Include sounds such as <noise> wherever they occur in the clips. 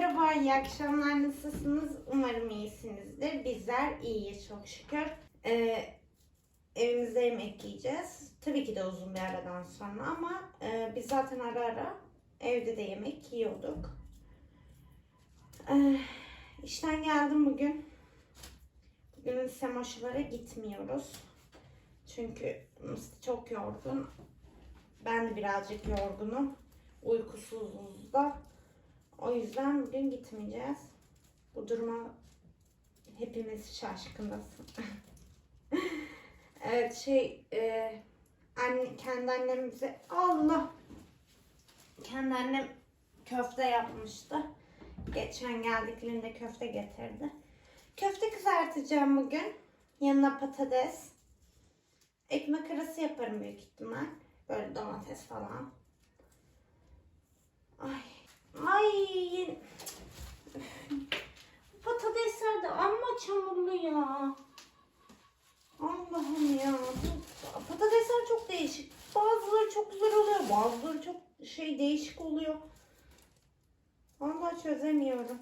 merhaba, iyi akşamlar. Nasılsınız? Umarım iyisinizdir. Bizler iyiyiz çok şükür. Ee, evimizde yemek yiyeceğiz. Tabii ki de uzun bir aradan sonra ama e, biz zaten ara ara evde de yemek yiyorduk. Ee, işten geldim bugün. Bugün Semoşlara gitmiyoruz. Çünkü çok yorgun. Ben de birazcık yorgunum. Uykusuzuz da. O yüzden bugün gitmeyeceğiz. Bu duruma hepimiz şaşkınız. <laughs> evet şey e, anne, kendi annem bize Allah kendi annem köfte yapmıştı. Geçen geldiklerinde köfte getirdi. Köfte kızartacağım bugün. Yanına patates. Ekmek arası yaparım büyük ihtimal. Böyle domates falan. Ay. Ay. Patatesler de amma çamurlu ya. Allah'ım ya. Patatesler çok değişik. Bazıları çok güzel oluyor. Bazıları çok şey değişik oluyor. Vallahi çözemiyorum.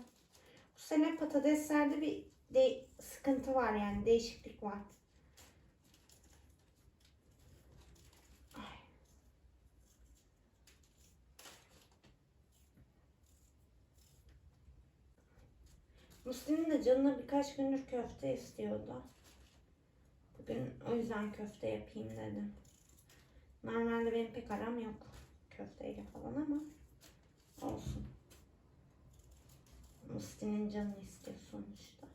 Bu sene patateslerde bir de sıkıntı var yani. Değişiklik var. Müslüm'ün de canına birkaç gündür köfte istiyordu. Bugün o yüzden köfte yapayım dedim. Normalde benim pek aram yok köfteyle falan ama olsun. Musti'nin canını istiyor sonuçta.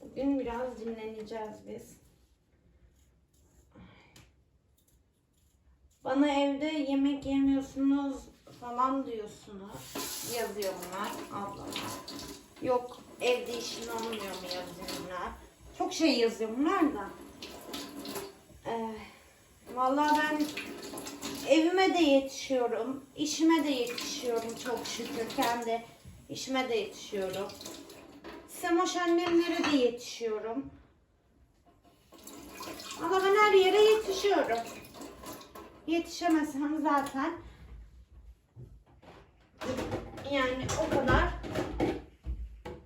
Bugün biraz dinleneceğiz biz. Bana evde yemek yemiyorsunuz falan diyorsunuz. Yazıyorlar ablama. Yok evde işin olmuyor mu yazıyorlar. Çok şey yazıyorlar da. Ee, vallahi ben evime de yetişiyorum. işime de yetişiyorum çok şükür. Kendi işime de yetişiyorum. Semoş annemlere de yetişiyorum. Ama ben her yere yetişiyorum. Yetişemesem zaten yani o kadar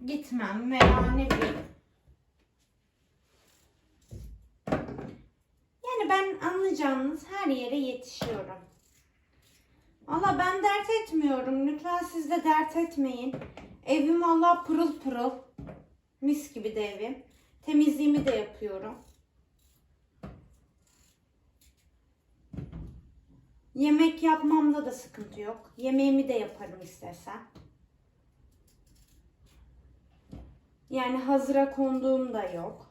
gitmem veya ne bileyim. Yani ben anlayacağınız her yere yetişiyorum. Valla ben dert etmiyorum. Lütfen siz de dert etmeyin. Evim valla pırıl pırıl. Mis gibi de evim. Temizliğimi de yapıyorum. Yemek yapmamda da sıkıntı yok. Yemeğimi de yaparım istesem. Yani hazıra konduğum da yok.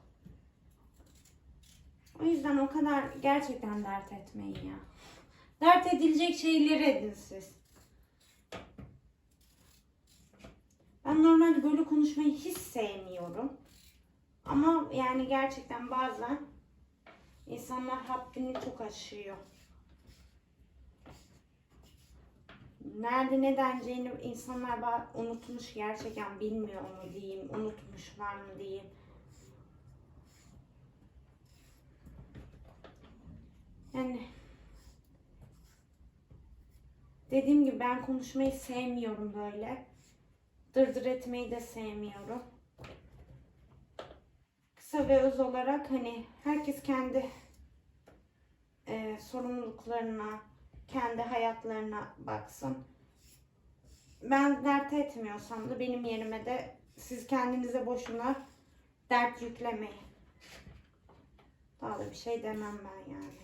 O yüzden o kadar gerçekten dert etmeyin ya. Dert edilecek şeyleri edin siz. Ben normalde böyle konuşmayı hiç sevmiyorum. Ama yani gerçekten bazen insanlar haddini çok aşıyor. Nerede ne deneceğini insanlar unutmuş gerçekten bilmiyor mu diyeyim, unutmuşlar mı diyeyim. Yani dediğim gibi ben konuşmayı sevmiyorum böyle. Dırdır etmeyi de sevmiyorum. Kısa ve öz olarak hani herkes kendi e, sorumluluklarına, kendi hayatlarına baksın. Ben dert etmiyorsam da benim yerime de siz kendinize boşuna dert yüklemeyin. Daha da bir şey demem ben yani.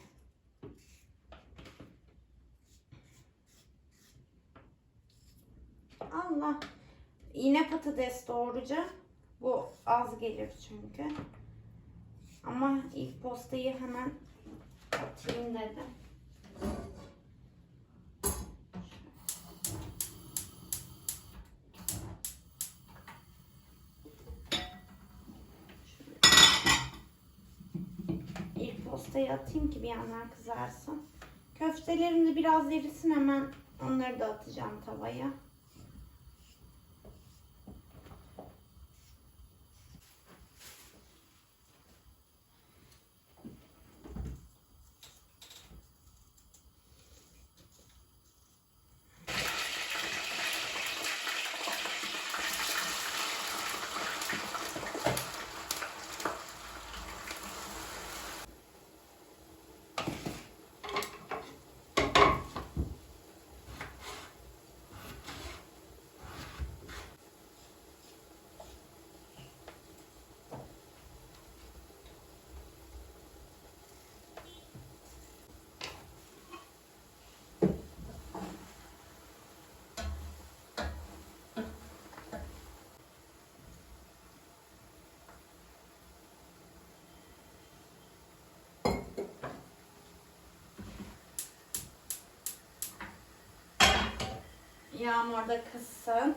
Allah. Yine patates doğuracağım. Bu az gelir çünkü. Ama ilk postayı hemen atayım dedim. Postayı atayım ki bir yandan kızarsın. Köftelerim de biraz erisin hemen onları da atacağım tavaya. Yağmur da kızsın.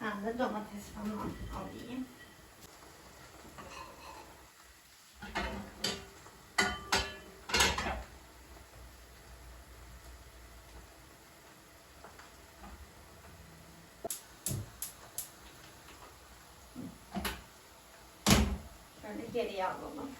Ben de domates falan alayım. Şöyle geriye alalım.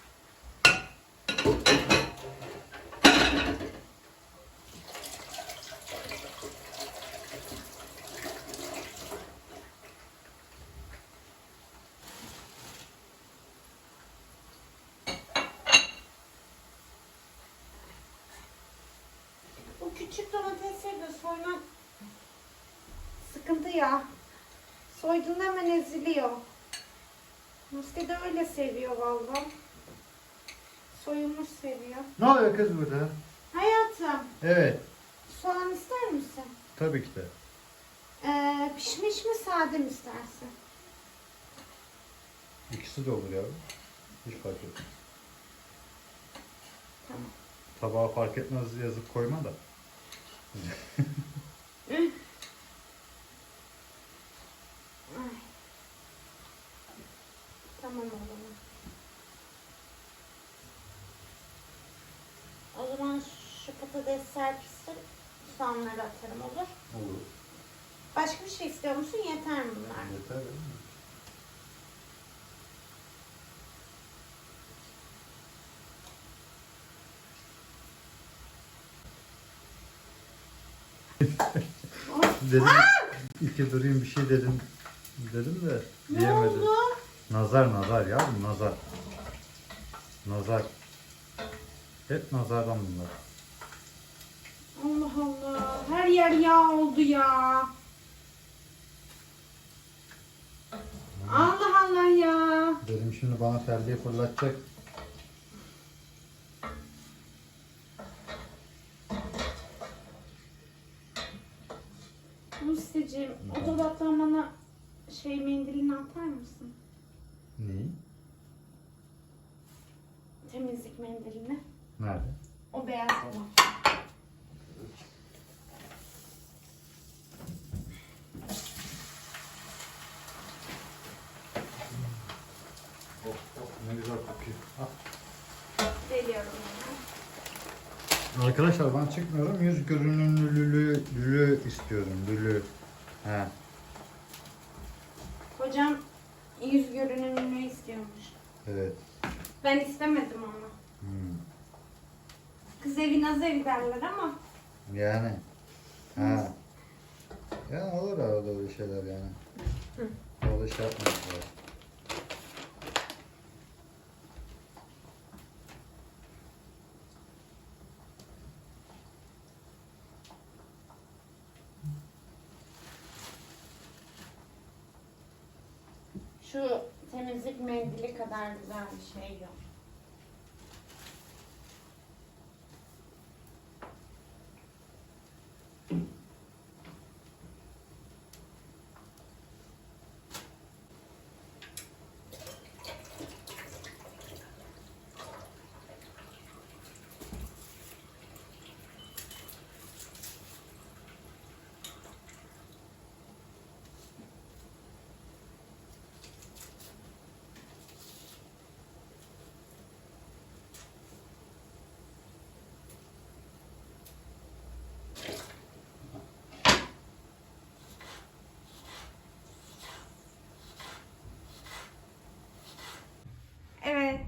Bu küçük domatesleri de soymak sıkıntı ya. Soyduğunda hemen eziliyor. Musti de öyle seviyor vallahi. Soyulmuş seviyor. Ne oluyor kız burada? Hayatım, Evet. soğan ister misin? Tabii ki de. Ee, pişmiş mi sade mi istersin? İkisi de olur yavrum. Hiç fark etmez. Tamam. Tabağa fark etmez yazıp koyma da. Tamam o zaman. O zaman şu patates serpişsin. Soğanları atarım olur. Olur. Başka bir şey istiyor musun? Yeter mi bunlar? Yeter değil mi? Dedim, iki durayım bir şey dedim. Dedim de diyemedim. Nazar nazar yavrum nazar. Nazar. Hep nazardan bunlar. Allah Allah. Her yer yağ oldu ya. Allah Allah ya. Dedim şimdi bana terliği fırlatacak. Mendilini. Nerede? O beyaz olan. Oh, oh, ne güzel kokuyor. Al. Geliyorum hemen. Arkadaşlar ben çıkmıyorum. Yüz görünümlülüğü lülü istiyorum. Lülü. He. Kocam yüz görünümünü istiyormuş. Evet. Ben istemedim ama. Kız evi naz evi derler ama. Yani. Ha. Ya olur arada öyle şeyler yani. Hı. Öyle şey yapmak lazım. Şu temizlik mendili kadar güzel bir şey yok. Evet.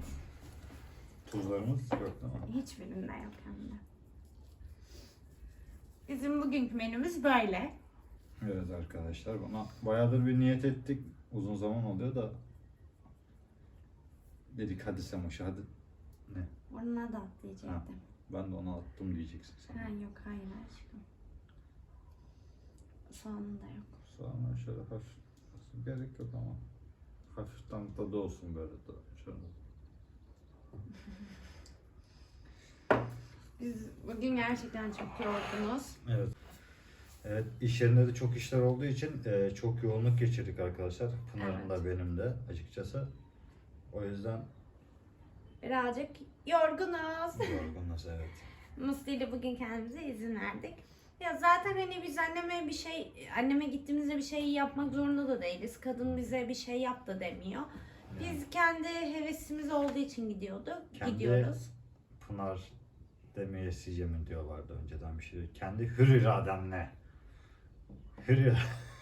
Tuzlarımız yok değil mi? Hiçbirinde yok hem de. Bizim bugünkü menümüz böyle. Evet arkadaşlar buna bayağıdır bir niyet ettik. Uzun zaman oluyor da dedik hadi Semoş'a hadi. Ne? Burnuna da atlayacaktım. Ha. Ben de ona attım diyeceksin sen. Ha yok hayır aşkım. Soğanı da yok. Sonra şöyle hafif gerek yok ama hafiften tadı olsun böyle de şöyle. <laughs> Biz bugün gerçekten çok yorgunuz. Evet. Evet, iş yerinde de çok işler olduğu için e, çok yoğunluk geçirdik arkadaşlar. Pınar'ın da benim de açıkçası. O yüzden Birazcık yorgunuz. yorgunuz evet. <laughs> Musti ile bugün kendimize izin verdik. Ya zaten hani biz anneme bir şey, anneme gittiğimizde bir şey yapmak zorunda da değiliz. Kadın bize bir şey yap da demiyor. Biz kendi hevesimiz olduğu için gidiyorduk, Kendi- gidiyoruz. Pınar demeye sicemin diyorlardı önceden bir şey. Kendi hür irademle. Hür ira- <laughs>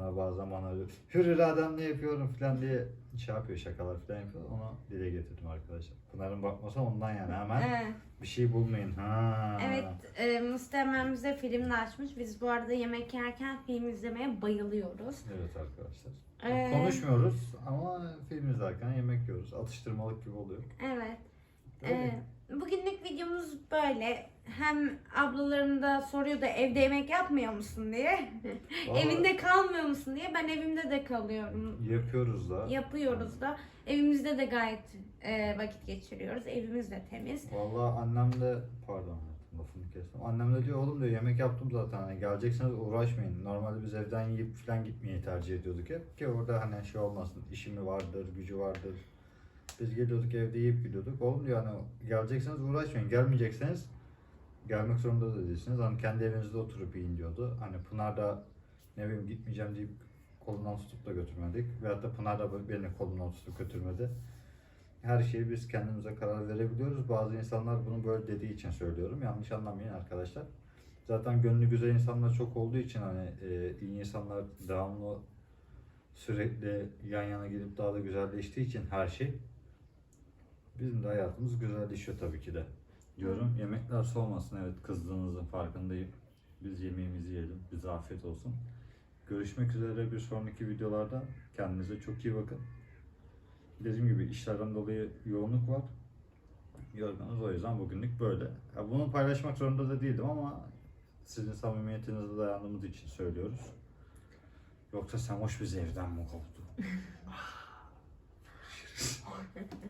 Pınar bazen bana hür irademle yapıyorum falan diye şey yapıyor şakalar falan yapıyor. Onu dile getirdim arkadaşlar. Pınar'ın bakması ondan yani hemen Evet. bir şey bulmayın. Ha. Evet, e, Muhtemelen bize film de açmış. Biz bu arada yemek yerken film izlemeye bayılıyoruz. Evet arkadaşlar. Ee, Konuşmuyoruz ama film izlerken yemek yiyoruz. Atıştırmalık gibi oluyor. Evet. Öyle. e, bugünlük videomuz böyle. Hem ablalarım da soruyordu evde yemek yapmıyor musun diye. <laughs> Vallahi Evinde kalmıyor musun diye. Ben evimde de kalıyorum. yapıyoruz da. Yapıyoruz da. Evimizde de gayet e, vakit geçiriyoruz. Evimiz de temiz. Vallahi annem de pardon lafını kestim. Annem de diyor oğlum diyor yemek yaptım zaten hani gelecekseniz uğraşmayın. Normalde biz evden yiyip falan gitmeyi tercih ediyorduk hep ki orada hani şey olmasın işimi vardır, gücü vardır. Biz geliyorduk evde yiyip gidiyorduk. Oğlum diyor hani gelecekseniz uğraşmayın. Gelmeyecekseniz gelmek zorunda da değilsiniz. Hani kendi evinizde oturup yiyin diyordu. Hani Pınar da ne bileyim gitmeyeceğim deyip kolundan tutup da götürmedik. Veyahut da Pınar da beni kolundan tutup götürmedi her şeyi biz kendimize karar verebiliyoruz. Bazı insanlar bunu böyle dediği için söylüyorum. Yanlış anlamayın arkadaşlar. Zaten gönlü güzel insanlar çok olduğu için hani e, iyi insanlar devamlı sürekli yan yana gelip daha da güzelleştiği için her şey bizim de hayatımız güzelleşiyor tabii ki de. Diyorum yemekler soğumasın. Evet kızdığınızın farkındayım. Biz yemeğimizi yiyelim. Bize afiyet olsun. Görüşmek üzere bir sonraki videolarda. Kendinize çok iyi bakın. Dediğim gibi işlerden dolayı yoğunluk var. Yorgunuz o yüzden bugünlük böyle. Ya bunu paylaşmak zorunda da değildim ama sizin samimiyetinize dayandığımız için söylüyoruz. Yoksa Semoş bizi evden mi kovdu? <laughs>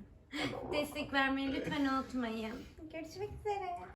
<laughs> Destek vermeyi lütfen unutmayın. Görüşmek üzere.